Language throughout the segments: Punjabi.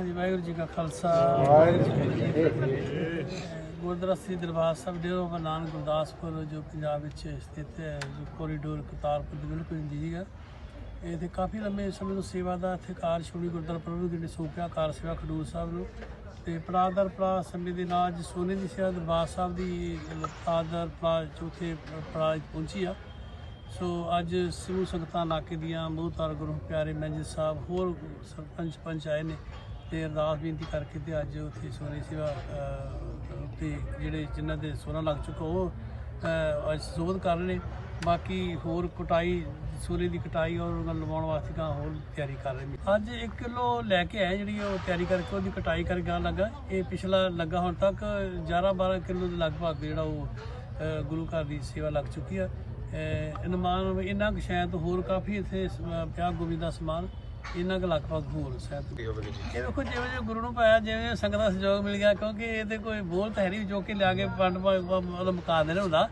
ਹਾਂਜੀ ਵਾਹਿਗੁਰੂ ਜੀ ਕਾ ਖਾਲਸਾ। ਵਾਹਿਗੁਰੂ ਜੀ ਕੀ ਫਤਿਹ। ਗੁਰਦੁਆਰਾ ਸ੍ਰੀ ਦਰਬਾਰ ਸਾਹਿਬ ਡੇਰਾ ਬਾਬਾ ਨਾਨਕ ਗੁਰਦਾਸਪੁਰ ਜੋ ਪੰਜਾਬ ਵਿੱਚ ਸਥਿਤ ਹੈ ਜੋ ਕੋਰੀਡੋਰ ਕਰਤਾਰਪੁਰ ਦੇ ਬਿਲਕੁਲ ਨਜ਼ਦੀਕ ਹੈ। ਇਹ ਤੇ ਕਾਫੀ ਲੰਮੇ ਸਮੇਂ ਤੋਂ ਸੇਵਾ ਦਾ ਇੱਥੇ ਕਾਰ ਸ਼੍ਰੋਮਣੀ ਗੁਰਦੁਆਰਾ ਪ੍ਰਬੰਧਕ ਜਿਹੜੇ ਸੂਪਿਆ ਕਾਰ ਸੇਵਾ ਖਡੂਰ ਸਾਹਿਬ ਨੂੰ। ਤੇ ਪੜਾਦਰ ਪੜਾ ਸਮੇਂ ਦੇ ਨਾਲ ਅੱਜ ਸੋਨੇ ਦੀ ਸੇਵਾ ਦਰਬਾਰ ਸਾਹਿਬ ਦੀ ਪੜਾਦਰ ਪੜਾ ਚੌਥੇ ਪੜਾ ਪਹੁੰਚੀ ਆ। ਸੋ ਅੱਜ ਸਿਵਲ ਸੰਗਤਾਂ ਇਲਾਕੇ ਦੀਆਂ ਬਹੁਤਾਰ ਗੁਰੂ ਪਿਆਰੇ ਮੈਨੇਜਰ ਸਾਹਿਬ ਹੋਰ ਸਰਪੰਚ ਪੰਚ ਆਏ ਨੇ। ਤੇ ਅਰਦਾਸ ਬੇਨਤੀ ਕਰਕੇ ਤੇ ਅੱਜ ਉੱਥੇ ਸੋਨੇ ਸੇਵਾ ਅਹ, ਤੇ ਜਿਹੜੇ ਜਿਨ੍ਹਾਂ ਦੇ ਸੋਨਾ ਲੱਗ ਚੁੱਕਾ ਉਹ ਅੱਜ ਸੋਧ ਕਰ ਰਹੇ ਨੇ। ਬਾਕੀ ਹੋਰ ਕਟਾਈ ਸੂਰੇ ਦੀ ਕਟਾਈ ਔਰ ਉਹਨਾਂ ਲਵਾਉਣ ਵਾਸਤੇ ਤਾਂ ਹੋਰ ਤਿਆਰੀ ਕਰ ਰਹੇ ਨੇ। ਅੱਜ 1 ਕਿਲੋ ਲੈ ਕੇ ਆਏ ਜਿਹੜੀ ਉਹ ਤਿਆਰੀ ਕਰਕੇ ਉਹਦੀ ਕਟਾਈ ਕਰਕੇ ਗਾਂ ਲੱਗਾ। ਇਹ ਪਿਛਲਾ ਲੱਗਾ ਹੁਣ ਤੱਕ 11 12 ਕਿਲੋ ਦੇ ਲਗਭਗ ਜਿਹੜਾ ਉਹ ਗੁਰੂ ਘਰ ਦੀ ਸੇਵਾ ਲੱਗ ਚੁੱਕੀ ਆ। ਇਨਮਾਨ ਇਹਨਾਂ ਕੁ ਸ਼ਾਇਦ ਹੋਰ ਕਾਫੀ ਇੱਥੇ ਸ- ਪਿਆ ਗੋਬਿੰਦ ਦਾ ਸਮਾਨ ਇਹਨਾਂ ਕੁ ਲਗਭਗ ਹੋਰ ਸ਼ਾਇਦ ਇਹ ਵੇਖੋ ਜਿਵੇਂ ਜਿਵੇਂ ਗੁਰੂ ਨੂੰ ਪਾਇਆ ਜਿਵੇਂ ਸੰਗਤ ਦਾ ਸਹਿਯੋਗ ਮਿਲ ਗਿਆ ਕਿਉਂਕਿ ਇਹ ਤੇ ਕੋਈ ਬੋਲ ਤਾਂ ਨਹੀਂ ਜੋ ਕਿ ਲਿਆ ਕੇ ਪੰਡ ਮਤਲਬ ਮੁਕਾ ਦੇਣਾ ਹੁੰਦਾ।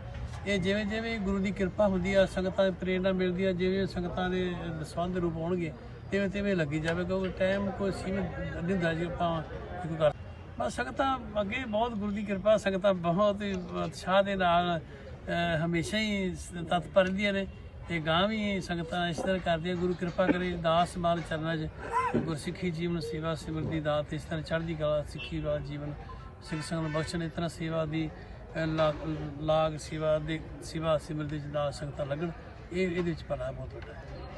ਇਹ ਜਿਵੇਂ ਜਿਵੇਂ ਗੁਰੂ ਦੀ ਕਿਰਪਾ ਹੁੰਦੀ ਆ ਸੰਗਤਾਂ ਦੀ ਪ੍ਰੇਰਣਾ ਮਿਲਦੀ ਆ ਜਿਵੇਂ ਸੰਗਤਾਂ ਦੇ ਦਸਵੰਦ ਰੂਪ ਹੋਣਗੇ ਤਿਵੇਂ ਤਿਵੇਂ ਲੱਗੀ ਜਾਵੇ ਕਿਉਂਕਿ ਟਾਈਮ ਕੋਈ ਸੀਮਿਤ ਨਹੀਂ ਹੁੰਦਾ ਜੀ ਆਪਾਂ ਕੋਈ ਕਰ ਬਸ ਸੰਗਤਾਂ ਅੱਗੇ ਬਹੁਤ ਗੁਰੂ ਦੀ ਕਿਰਪਾ ਸੰਗਤਾਂ ਬਹੁਤ ਹੀ ਉਤਸ਼ਾਹ ਦੇ ਨਾਲ ਹਮੇਸ਼ਾ ਹੀ ਤਤਪਰ ਰਹਿੰਦੀਆਂ ਨੇ। ਤੇ ਗਾਂ ਵੀ ਸੰਗਤਾਂ ਇਸ ਤਰ੍ਹਾਂ ਕਰਦੇ ਗੁਰੂ ਕਿਰਪਾ ਕਰੇ, ਦਾਸ ਮਾਲ ਚਰਨਾਂ 'ਚ ਗੁਰਸਿੱਖੀ ਜੀਵਨ, ਸੇਵਾ ਸਿਮਰਤੀ ਦਾਤ, ਇਸ ਤਰ੍ਹਾਂ ਚੜ੍ਹਦੀ ਕਲਾ, ਸਿੱਖੀ ਵਾਲਾ ਜੀਵਨ ਸਿੱਖ ਸੰਗਤ ਨੂੰ ਬਖਸ਼ਣ, ਇਸ ਤਰ੍ਹਾਂ ਸੇਵਾ ਦੀ ਲਾ- ਲਾਗ, ਸੇਵਾ ਦੇ, ਸੇਵਾ ਸਿਮਰਤੀ 'ਚ ਦਾਸ ਸੰਗਤਾਂ ਲੱਗਣ, ਇਹ, ਇਹਦੇ ਵਿੱਚ ਭਲਾ ਬਹੁਤ ਵੱਡਾ ਹੈ।